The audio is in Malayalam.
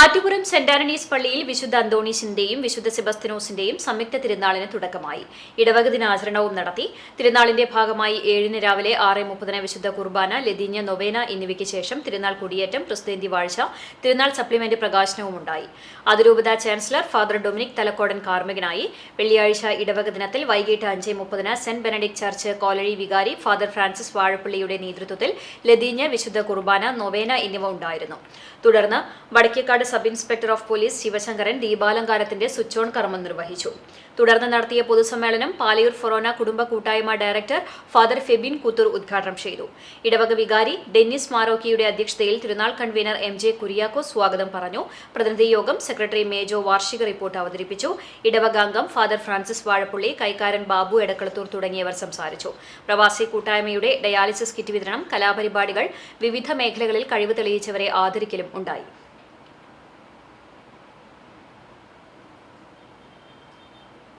ആറ്റുപുരം സെന്റ് ആന്റണീസ് പള്ളിയിൽ വിശുദ്ധ അന്തോണീസിന്റെയും വിശുദ്ധ സെബസ്തിനോസിന്റെയും സംയുക്ത തിരുനാളിന് തുടക്കമായി. ഇടവക ദിനാചരണവും നടത്തി. തിരുനാളിന്റെ ഭാഗമായി ഏഴിന് രാവിലെ ആറ് മുപ്പതിന് വിശുദ്ധ കുർബാന ലതിഞ്ഞ നൊവേന എന്നിവയ്ക്ക് ശേഷം തിരുനാൾ കുടിയേറ്റം ക്രിസ്തേന്തി വാഴ്ച തിരുനാൾ സപ്ലിമെന്റ് പ്രകാശനവും ഉണ്ടായി. അതിരൂപത ചാൻസലർ ഫാദർ ഡൊമിനിക് തലക്കോടൻ കാർമ്മികനായി. വെള്ളിയാഴ്ച ഇടവക ദിനത്തിൽ വൈകിട്ട് അഞ്ച് മുപ്പതിന് സെന്റ് ബെനഡിക് ചർച്ച് കോലഴി വികാരി ഫാദർ ഫ്രാൻസിസ് വാഴപ്പള്ളിയുടെ നേതൃത്വത്തിൽ ലതിഞ്ഞ വിശുദ്ധ കുർബാന നൊവേന എന്നിവ ഉണ്ടായിരുന്നു. തുടർന്ന് Vadakkekad sub inspector of police Sivasankaran ദീപാലങ്കാരത്തിന്റെ switch on കർമ്മം നിർവഹിച്ചു. തുടർന്ന് നടത്തിയ പൊതുസമ്മേളനം പാലയൂർ ഫൊറോന കുടുംബ കൂട്ടായ്മ ഡയറക്ടർ ഫാദർ ഫെബിൻ കുത്തൂർ ഉദ്ഘാടനം ചെയ്തു. ഇടവക വികാരി ഡെന്നിസ് മാറോക്കിയുടെ അധ്യക്ഷതയിൽ തിരുനാൾ കൺവീനർ എം ജെ കുര്യാക്കോ സ്വാഗതം പറഞ്ഞു. പ്രതിനിധി യോഗം സെക്രട്ടറി മേജോ വാർഷിക റിപ്പോർട്ട് അവതരിപ്പിച്ചു. ഇടവക അംഗം ഫാദർ ഫ്രാൻസിസ് വാഴപ്പള്ളി കൈക്കാരൻ ബാബു എടക്കളത്തൂർ തുടങ്ങിയവർ സംസാരിച്ചു. പ്രവാസി കൂട്ടായ്മയുടെ ഡയാലിസിസ് കിറ്റ് വിതരണം കലാപരിപാടികൾ വിവിധ മേഖലകളിൽ കഴിവ് തെളിയിച്ചവരെ ആദരിക്കലും ഉണ്ടായി.